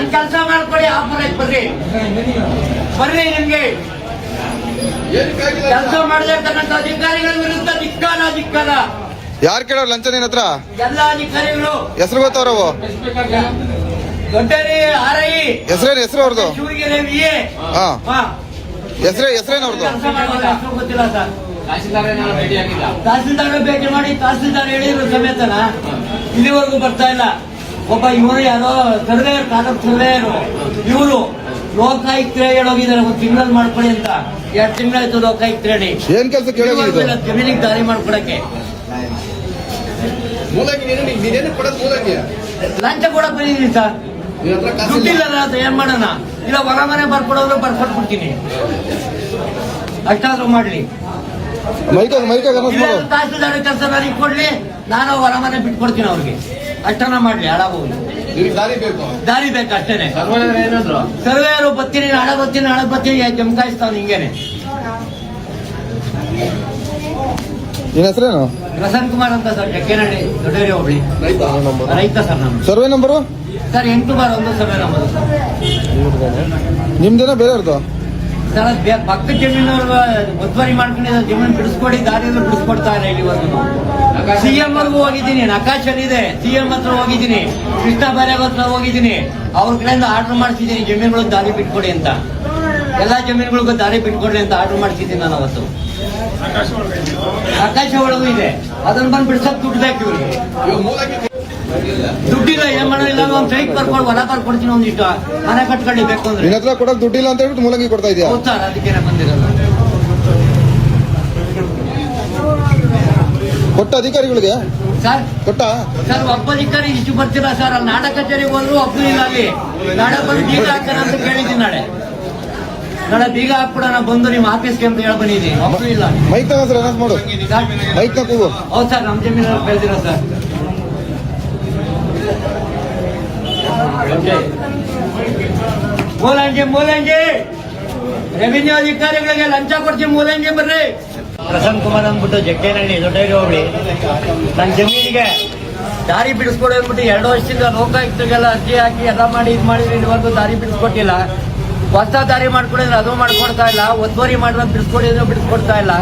ನನ್ ಕೆಲಸ ಮಾಡ್ಕೊಳ್ಳಿ ಆಪರೇಟ್ ಬರ್ರಿ. ಬರ್ರಿ ನಿಮ್ಗೆ. ಕೆಲಸ ಮಾಡಬೇಕನ್ನಂತ ಅಧಿಕಾರಿಗಳ ವಿರುದ್ಧ ಧಿಕ್ಕಾರ ಧಿಕ್ಕಾರ. ಯಾರು ಕೇಳೋರು ಲಂಚ ನಿನ್ನ ಹತ್ರ? ಎಲ್ಲ ಅಧಿಕಾರಿಗಳು. ಹೆಸರು ಗೊತ್ತವ್ರವು ದೊಡ್ಡರಿ ಆರೈ. ಹೆಸರೇನು ಹೆಸರು ಅವ್ರದ್ದು ಶಿವಗಿರಿ ವಿ ಎ. ಹಾ. ಹಾ. ಹೆಸರೇ ಹೆಸರೇನು ಅವ್ರದ್ದು ಕೆಲಸ ಮಾಡೋದು ಹೆಸ್ರು ಗೊತ್ತಿಲ್ಲ ಸರ್. ತಹಸೀಲ್ದಾರ್ ಭೇಟಿ ಮಾಡಿ ತಹಸೀಲ್ದಾರ್ ಹೇಳಿದ್ರು ಸಮೇತನ. ಇಲ್ಲಿವರೆಗೂ ಬರ್ತಾ ಇಲ್ಲ. ಒಬ್ಬ ಇವರು ಯಾರೋ ಸರ್ವೇಯರ್ ತಾಲೂಕ್ ಸರ್ವೇಯರು ಇವರು ಲೋಕಾಯುಕ್ತ ಹೇಳೋಗಿದ್ದಾರೆ ಒಂದು ತಿಂಗಳಲ್ಲಿ ಮಾಡ್ಕೊಳ್ಳಿ ಅಂತ. ಎರಡು ತಿಂಗಳಾಯ್ತು ಲೋಕಾಯುಕ್ತ ಹೇಳಿ ಏನ್ ಕೆಲಸ ಜಮೀನಿಗೆ ದಾರಿ ಮಾಡ್ಕೊಡಕ್ಕೆ. ಮೂಲಂಗಿ ನೀನು ನೀನೇನು ಕೊಡೋದು ಮೂಲಂಗಿ? ಲಂಚ ಕೂಡ ಬಂದಿದ್ದೀನಿ ಸರ್. ನಿನ್ನ ಹತ್ರ ಕಾಸಿಲ್ಲ. ದುಡ್ಡಿಲ್ಲ ಅಂತ ಏನ್ ಮಾಡೋಣ? ಇಲ್ಲ ಹೊರ ಮನೆ ಬರ್ಕೊಡೋದ್ರೆ ಬರ್ಕೊಟ್ಬಿಡ್ತೀನಿ. ಅಷ್ಟಾದ್ರೂ ಮಾಡ್ಲಿ. ತಹಸೀಲ್ದಾರ್ ಕೆಲಸ ನನಗೆ ಕೊಡ್ಲಿ ನಾನು ಹೊರ ಮನೆ ಬಿಟ್ಕೊಡ್ತೀನಿ ಅವ್ರಿಗೆ. ಅಷ್ಟನ್ನ ಮಾಡ್ಲಿ ಹಾಳಾಗೋದು ದಾರಿ ಬೇಕು. ದಾರಿ ಬೇಕು ಅಷ್ಟೇನೆ. ಸರ್ವೇ ಅವರು ಸರ್ವೇಯರು ಬತ್ತೀನಿ ನಾಳೆ ಬತ್ತೀನಿ ನಾಳೆ ಬತ್ತೀನಿ ಜಮಕಾಯಿಸ್ತಾವ್ ಹಿಂಗೇನೆ. ನಿನ್ನ ಹೆಸರೇನು? ಪ್ರಸನ್ ಕುಮಾರ್ ಅಂತ ಸರ್ ಜಕ್ಕೇನಹಳ್ಳಿ ದೊಡ್ಡೇರಿ ಹೋಬಳಿ. ರೈತ. ರೈತ ಸರ್ ನಮ್ಮ ಸರ್ವೆ ನಂಬರು? ಸರ್ ಎಂಟು ಬಾರ್ ಒಂದು ಸರ್ವೆ ನಂಬರ್ ಸರ್. ಬೇರೆ ಬೇರೆಯವ್ರದ್ದು? ಪಕ್ಕದ ಜಮೀನವ್ರು ಒತ್ತುವರಿ ಮಾಡ್ಕೊಂಡಿದ್ದ ಜಮೀನು ಬಿಡಿಸ್ಕೊಡಿ ದಾರಿ ಬಿಡಿಸ್ಕೊಡ್ತಾ ಇಲ್ಲ ಇಲ್ಲಿವರೆಗೂ ಸಿಎಂ ವರ್ಗೂ ಹೋಗಿದ್ದೀನಿ ನಕಾಶಲ್ಲಿ ಇದೆ. ಸಿಎಂ ಹತ್ರ ಹೋಗಿದ್ದೀನಿ ಕೃಷ್ಣ ಬೈರಾಗ್ ಹತ್ರ ಹೋಗಿದ್ದೀನಿ. ಅವ್ರ ಕಡೆಯಿಂದ ಆರ್ಡರ್ ಮಾಡಿಸಿದ್ದೀನಿ ಜಮೀನುಗಳು ದಾರಿ ಬಿಟ್ಕೊಡಿ ಅಂತ. ಎಲ್ಲಾ ಜಮೀನುಗಳಿಗೂ ದಾರಿ ಬಿಟ್ಕೊಡ್ರಿ ಅಂತ ಆರ್ಡರ್ ಮಾಡಿಸಿದ್ದೀನಿ ನಾನು ಅವತ್ತು. ಆಕಾಶ ಒಳಗೂ ಇದೆ. ಅದನ್ನ ಬಂದು ಬಿಡ್ಸಕ್ ದುಡ್ಡು ಬೇಕು ಇವ್ರಿಗೆ. ದುಡ್ಡಿಲ್ಲ ಏನ್ ಮಾಡೋದಿಲ್ಲ ಇಲ್ಲ ಸೈಟ್ ಬರ್ಕೊಂಡು ಹೊಲ ಬರ್ಕೊಡ್ತೀನಿ ಒಂದಿಷ್ಟು ಮನೆ ಕಟ್ಕೊಳ್ಳಿ ಬೇಕು ಅಂದ್ರೆ. ನಿನ್ನ ಹತ್ರ ಕೊಡಕ್ ದುಡ್ಡಿಲ್ಲ ಅಂತ ಹೇಳ್ಬಿಟ್ಟು ಮೂಲಂಗಿ ಕೊಡ್ತಾ ಇದೆಯಾ? ಹೌದು ಸರ್ ಅದಕ್ಕೇನೆ ಬಂದಿರಲ್ಲ ಕೊಟ್ಟ ಅಧಿಕಾರಿಗಳಿಗೆ? ಸರ್ ಕೊಟ್ಟ? ಸರ್ ಒಬ್ಬ ಅಧಿಕಾರಿ ಇಷ್ಟು ಬರ್ತಿಲ್ಲ ಸರ್? ಅಲ್ಲಿ ನಾಟಕ ಕಚೇರಿಗೆ ಹೋದ್ರು ಒಬ್ಬರು ಇಲ್ಲ ಅಲ್ಲಿ. ನಾಳೆ ಬಂದು ಬೀಗ ಹಾಕ್ತಾರ ಅಂತ ಕೇಳಿದ್ದೀನಿ ನಾಳೆ. ನಾಳೆ ಬೀಗ ನಾ ಬಂದು ನಿಮ್ಮ ಆಫೀಸ್ಗೆ ಅಂತ ಹೇಳಿ ಬಂದಿದ್ದೀನಿ. ಒಬ್ಬರು ಇಲ್ಲ. ಮೈಕ್ ತಗೋ ಸರ್ ಅನೌನ್ಸ್ ಮಾಡು. ಮೈಕ್ ತಗೋ ಹೌದು ಸರ್ ನಮ್ಮ ಜಮೀನಲ್ಲಿ ಬೆಳೆದಿರೋ ಸರ್. ಮೂಲಂಗಿ ಮೂಲಂಗಿ. ರೆವಿನ್ಯೂ ಅಧಿಕಾರಿಗಳಿಗೆ ಲಂಚ ಕೊಡ್ತೀವಿ ಮೂಲಂಗಿ ಬರ್ರಿ. ಪ್ರಸನ್ನ ಕುಮಾರ್ ಅಂದ್ಬಿಟ್ಟು ಜಗ್ಗೇನಹಳ್ಳಿ ದೊಡ್ಡೇರಿ ಹೋಗ್ಲಿ. ನನ್ನ ಜಮೀನಿಗೆ ದಾರಿ ಬಿಡಿಸ್ಕೊಡು ಅಂದ್ಬಿಟ್ಟು ಎರಡು ವರ್ಷದಿಂದ ಲೋಕಾಯುಕ್ತರಿಗೆಲ್ಲ ಅರ್ಜಿ ಹಾಕಿ ಎಲ್ಲ ಮಾಡಿ ಇದು ಮಾಡಿದ್ರೆ ಇದುವರೆಗೂ ದಾರಿ ಬಿಡಿಸ್ಕೊಟ್ಟಿಲ್ಲ. ಹೊಸ ದಾರಿ ಮಾಡ್ಕೊಂಡಿದ್ರೆ ಅದು ಮಾಡ್ಕೊಡ್ತಾ ಇಲ್ಲ. ಒತ್ತುವರಿ ಬಿಡಿಸ್ಕೊಡಿ ಅಂದ್ರೆ ಬಿಡಿಸ್ಕೊಡ್ತಾ ಇಲ್ಲ.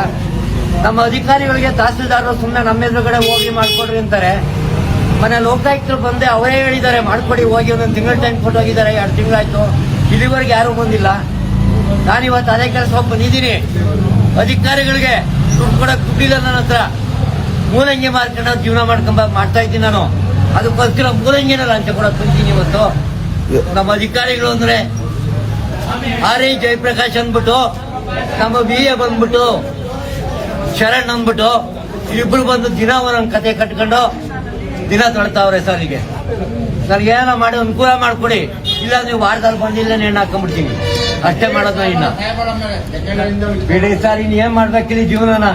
ನಮ್ಮ ಅಧಿಕಾರಿಗಳಿಗೆ ತಹಸೀಲ್ದಾರರು ಸುಮ್ಮನೆ ನಮ್ಮ ಎದುರುಗಡೆ ಹೋಗಿ ಮಾಡ್ಕೊಡ್ರಿ ಅಂತಾರೆ. ಮನೆ ಲೋಕಾಯುಕ್ತರು ಬಂದೆ, ಅವರೇ ಹೇಳಿದ್ದಾರೆ, ಮಾಡ್ಕೊಡಿ, ಹೋಗಿ, ಒಂದೊಂದು ತಿಂಗಳ ಟೈಮ್ ಕೊಟ್ಟು ಹೋಗಿದ್ದಾರೆ, ಎರಡು ತಿಂಗಳಾಯ್ತು. ಇಲ್ಲಿವರೆಗೆ ಯಾರೂ ಬಂದಿಲ್ಲ. ನಾನಿವತ್ತು ಅದೇ ಕೆಲಸ ಹೋಗಿ ಬಂದಿದ್ದೀನಿ. ಅಧಿಕಾರಿಗಳಿಗೆ ದುಡ್ಡು ಕೊಡಕ್ ದುಡ್ಡಿಲ್ಲ ನನ್ನ ಹತ್ರ. ಮೂಲಂಗಿ ಮಾರ್ಕೊಂಡು ಜೀವನ ಮಾಡ್ಕೊಂಬ, ಮಾಡ್ತಾ ಇದ್ದೀನಿ ನಾನು. ಅದಕ್ಕೋಸ್ಕರ ಮೂಲಂಗಿನ ಲಂಚ ಕೊಡಕ್ಕೆ ಬಂದಿದ್ದೀನಿ ಇವತ್ತು. ನಮ್ಮ ಅಧಿಕಾರಿಗಳು ಅಂದ್ರೆ ಆರ್ ಎ ಜಯಪ್ರಕಾಶ್ ಅಂದ್ಬಿಟ್ಟು, ನಮ್ಮ ಬಿ ಎ ಬಂದ್ಬಿಟ್ಟು, ಶರಣ್ ಅಂದ್ಬಿಟ್ಟು, ಇಬ್ರು ಬಂದು ದಿನ ಒಂದೊಂದು ಕತೆ ಕಟ್ಕೊಂಡು ದಿನ ತಳ್ತಾವ್ರೆ ಸರ್ ಈಗ ನನಗೆ ಏನೋ ಮಾಡಿ ಅನುಕೂಲ ಮಾಡ್ಕೊಡಿ. ಇಲ್ಲ ನೀವು ವಾರದಲ್ಲಿ ಬಂದಿಲ್ಲ ನೇಣು ಹಾಕೊಂಡ್ಬಿಡ್ತೀನಿ. ಅಷ್ಟೇ ಮಾಡೋದು ಇನ್ನ. ಬಿಡಿ ಸರ್ ಇನ್ನು ಏನ್ ಮಾಡ್ಬೇಕಿಲ್ಲ ಜೀವನನ?